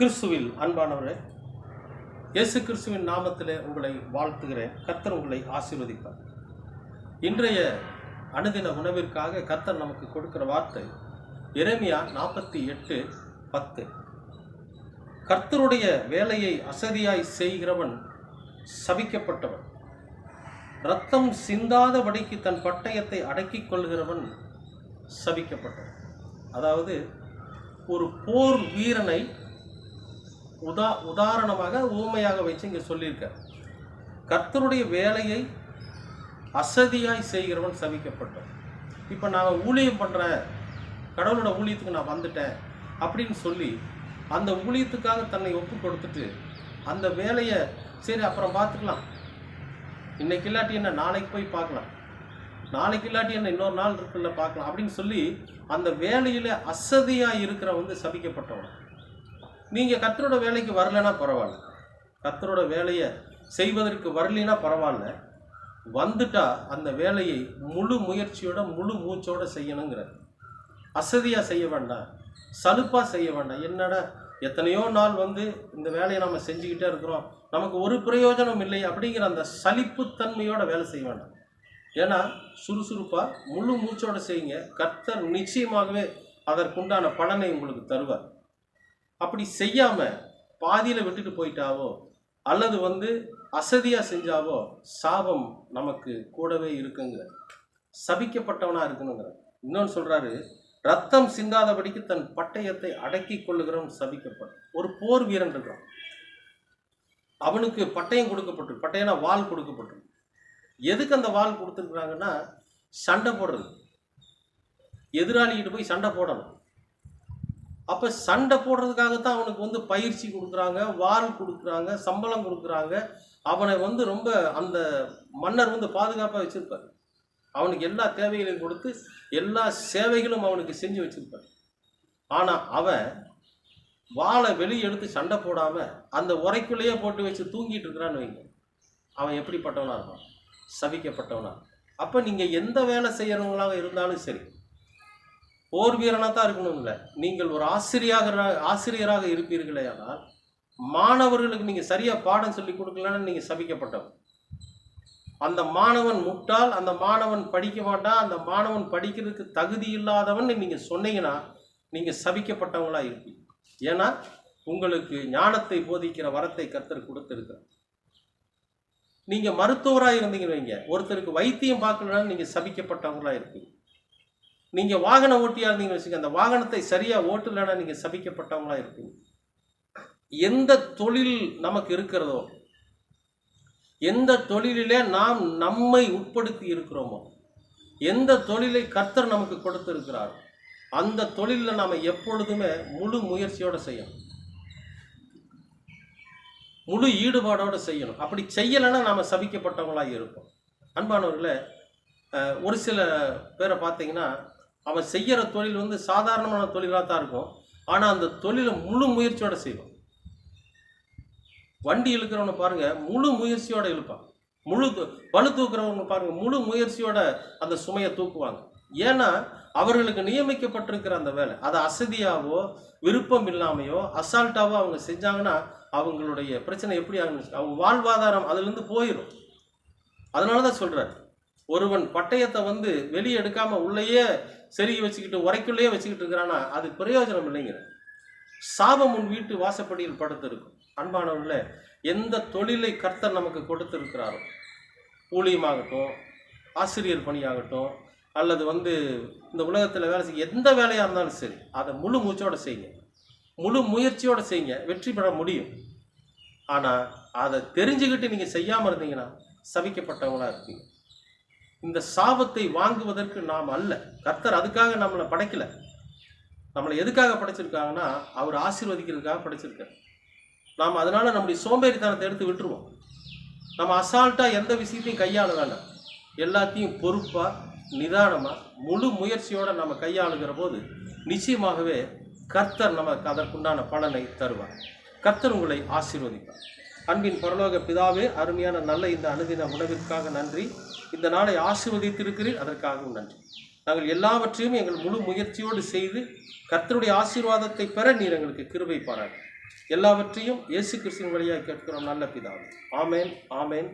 கிறிஸ்துவில் அன்பானவரே இயேசு கிறிஸ்துவின் நாமத்திலே உங்களை வாழ்த்துகிறேன். கர்த்தர் உங்களை ஆசீர்வதிப்பார். இன்றைய அனுதின உணவிற்காக கர்த்தர் நமக்கு கொடுக்கிற வார்த்தை இறைமையா நாற்பத்தி எட்டு பத்து. கர்த்தருடைய வேலையை அசதியாய் செய்கிறவன் சபிக்கப்பட்டவன். ரத்தம் சிந்தாதபடிக்கு தன் பட்டயத்தை அடக்கிக் கொள்கிறவன் சபிக்கப்பட்டவன். அதாவது ஒரு போர் வீரனை உதா உதாரணமாக ஊமையாக வச்சு இங்கே சொல்லியிருக்கார். கர்த்தருடைய வேலையை அசதியாய் செய்கிறவன் சபிக்கப்பட்டவன் இப்போ நான் ஊழியம் பண்ணுறேன் கடவுளோட ஊழியத்துக்கு நான் வந்துட்டேன் அப்படின்னு சொல்லி அந்த ஊழியத்துக்காக தன்னை ஒப்பு கொடுத்துட்டு அந்த வேலையை சரி அப்புறம் பார்த்துக்கலாம். இன்னைக்கு இல்லாட்டி என்ன நாளைக்கு போய் பார்க்கலாம். நாளைக்கு இல்லாட்டி என்ன இன்னொரு நாள் இருக்குல்ல பார்க்கலாம் அப்படின்னு சொல்லி அந்த வேலையில் அசதியாக இருக்கிற வந்து சபிக்கப்பட்டவன். நீங்கள் கத்தரோட வேலைக்கு வரலைன்னா பரவாயில்ல. கத்தரோட வேலையை செய்வதற்கு வரலைன்னா பரவாயில்ல. வந்துட்டா அந்த வேலையை முழு முயற்சியோட முழு மூச்சோட செய்யணுங்கிற அசதியாக செய்ய வேண்டாம். சலுப்பாக செய்ய வேண்டாம். என்னடா எத்தனையோ நாள் வந்து இந்த வேலையை நம்ம செஞ்சுக்கிட்டே இருக்கிறோம். நமக்கு ஒரு பிரயோஜனம் இல்லை அப்படிங்கிற அந்த சலிப்புத்தன்மையோட வேலை செய்ய வேண்டாம். ஏன்னா சுறுசுறுப்பாக முழு மூச்சோட செய்யுங்க. கர்த்தர் நிச்சயமாகவே அதற்குண்டான பலனை உங்களுக்கு தருவார். அப்படி செய்யாமல் பாதியில் விட்டுட்டு போயிட்டாவோ அல்லது வந்து அசதியாக செஞ்சாவோ சாபம் நமக்கு கூடவே இருக்குங்க. சபிக்கப்பட்டவனாக இருக்கணுங்கிற இன்னொன்று சொல்கிறாரு ரத்தம் சிந்தாதபடிக்கு தன் பட்டயத்தை அடக்கி கொள்ளுகிறவன் சபிக்கப்படும் ஒரு போர் வீரன் இருக்கிறான். அவனுக்கு பட்டயம் கொடுக்கப்பட்டு பட்டயம்னா வால் கொடுக்கப்பட்டு. எதுக்கு அந்த வால் கொடுத்துருக்குறாங்கன்னா சண்டை போடுறது. எதிராளிகிட்டு போய் சண்டை போடணும். அப்போ சண்டை போடுறதுக்காக தான் அவனுக்கு வந்து பயிற்சி கொடுக்குறாங்க வால் கொடுக்குறாங்க சம்பளம் கொடுக்குறாங்க. அவனை வந்து ரொம்ப அந்த மன்னர் வந்து பாதுகாப்பாக வச்சுருப்பார். அவனுக்கு எல்லா தேவைகளையும் கொடுத்து எல்லா சேவைகளும் அவனுக்கு செஞ்சு வச்சுருப்பார். ஆனால் அவன் வாழை வெளியே எடுத்து சண்டை போடாமல் அந்த உரைக்குள்ளேயே போட்டு வச்சு தூங்கிட்டு இருக்கிறான்னு வைங்க. அவன் எப்படிப்பட்டவனாக இருப்பான்? சவிக்கப்பட்டவனாக அப்போ நீங்கள் எந்த வேலை செய்கிறவங்களாக இருந்தாலும் சரி போர் வீரனாக தான் இருக்கணும் இல்லை நீங்கள் ஒரு ஆசிரியராக ஆசிரியராக இருப்பீர்களே ஆனால் மாணவர்களுக்கு நீங்கள் சரியாக பாடம் சொல்லி கொடுக்கலன்னு நீங்கள் சபிக்கப்பட்டவன் அந்த மாணவன் முட்டால் அந்த மாணவன் படிக்க மாட்டான் அந்த மாணவன் படிக்கிறதுக்கு தகுதி இல்லாதவன் நீங்கள் சொன்னீங்கன்னா நீங்கள் சபிக்கப்பட்டவங்களா இருப்பீங்க. ஏன்னா உங்களுக்கு ஞானத்தை போதிக்கிற வரத்தை கத்தர் கொடுத்துருக்கிறார். நீங்கள் மருத்துவராக இருந்தீங்க வைங்க. ஒருத்தருக்கு வைத்தியம் பார்க்கலன்னா நீங்கள் சபிக்கப்பட்டவங்களா இருப்பீங்க. நீங்கள் வாகன ஓட்டியாக இருந்தீங்கன்னு வச்சுக்க அந்த வாகனத்தை சரியாக ஓட்டலைன்னா நீங்கள் சபிக்கப்பட்டவங்களா இருப்பீங்க. எந்த தொழில் நமக்கு இருக்கிறதோ எந்த தொழிலிலே நாம் நம்மை உட்படுத்தி இருக்கிறோமோ எந்த தொழிலை கர்த்தர் நமக்கு கொடுத்திருக்கிறார் அந்த தொழிலில் நாம் எப்பொழுதுமே முழு முயற்சியோடு செய்யணும். முழு ஈடுபாடோடு செய்யணும். அப்படி செய்யலைன்னா நாம் சபிக்கப்பட்டவங்களாக இருப்போம். அன்பானவர்களே ஒரு சில பேரை பார்த்தீங்கன்னா அவன் செய்கிற தொழில் வந்து சாதாரணமான தொழிலாக தான் இருக்கும். ஆனால் அந்த தொழிலை முழு முயற்சியோடு செய்வான். வண்டி இழுக்கிறவனை பாருங்க முழு முயற்சியோட இழுப்பான். முழு தூ- தூக்குறவங்க பாருங்க முழு முயற்சியோட அந்த சுமையை தூக்குவாங்க. ஏன்னா அவர்களுக்கு நியமிக்கப்பட்டிருக்கிற அந்த வேலை அதை அசதியாவோ விருப்பம் இல்லாமையோ அசால்ட்டாவோ அவங்க செஞ்சாங்கன்னா அவங்களுடைய பிரச்சனை எப்படி ஆகுன்னு அவங்க வாழ்வாதாரம் அதுலேருந்து போயிடும் அதனால தான் சொல்கிறார் ஒருவன் பட்டயத்தை வந்து வெளியே எடுக்காம உள்ளேயே செருகி வச்சுக்கிட்டு உரைக்குள்ளேயே வச்சுக்கிட்டு இருக்கிறான்னா அது பிரயோஜனம் இல்லைங்கிற. சாபம் உன் வீட்டு வாசப்படியில் படுத்திருக்கும். அன்பானவர்கள எந்த தொழிலை கர்த்தர் நமக்கு கொடுத்திருக்கிறாரோ ஊழியமாகட்டும் ஆசிரியர் பணியாகட்டும் அல்லது வந்து இந்த உலகத்தில் வேலை செய்ய எந்த வேலையாக இருந்தாலும் சரி அதை முழு மூச்சோடு செய்யுங்க. முழு முயற்சியோடு செய்யுங்க. வெற்றி பெற முடியும். ஆனால் அதை தெரிஞ்சுக்கிட்டு நீங்கள் செய்யாமல் இருந்தீங்கன்னா சவிக்கப்பட்டவங்களாக இருப்பீங்க. இந்த சாபத்தை வாங்குவதற்கு நாம் அல்ல. கர்த்தர் அதுக்காக நம்மளை படைக்கல. நம்மளை எதுக்காக படைச்சிருக்காங்கன்னா அவர் ஆசீர்வதிக்கிறதுக்காக படைச்சிருக்கார். நாம் அதனால நம்முடைய சோம்பேறித்தனத்தை எடுத்து விட்டுருவோம். நம்ம அசால்ட்டாக எந்த விஷயத்தையும் கையாள வேண்டாம். எல்லாத்தையும் பொறுப்பாக நிதானமாக முழு முயற்சியோடு நம்ம கையாளுகிற போது நிச்சயமாகவே கர்த்தர் நமக்கு அதற்குண்டான பலனை தருவார். கர்த்தர் உங்களை ஆசீர்வதிப்பார். அன்பின் பரலோக பிதாவே அருமையான நல்ல இந்த அனுதின உணவிற்காக நன்றி. இந்த நாளை ஆசிர்வதித்திருக்கிறீர் அதற்காகவும் நன்றி. நாங்கள் எல்லாவற்றையும் எங்கள் முழு முயற்சியோடு செய்து கர்த்தருடைய ஆசீர்வாதத்தை பெற நீர் எங்களுக்கு கிருபை பாராட்டு. எல்லாவற்றையும் இயேசு கிறிஸ்துவின் வழியாக கேட்கிறோம் நல்ல பிதாவே. ஆமேன் ஆமேன்.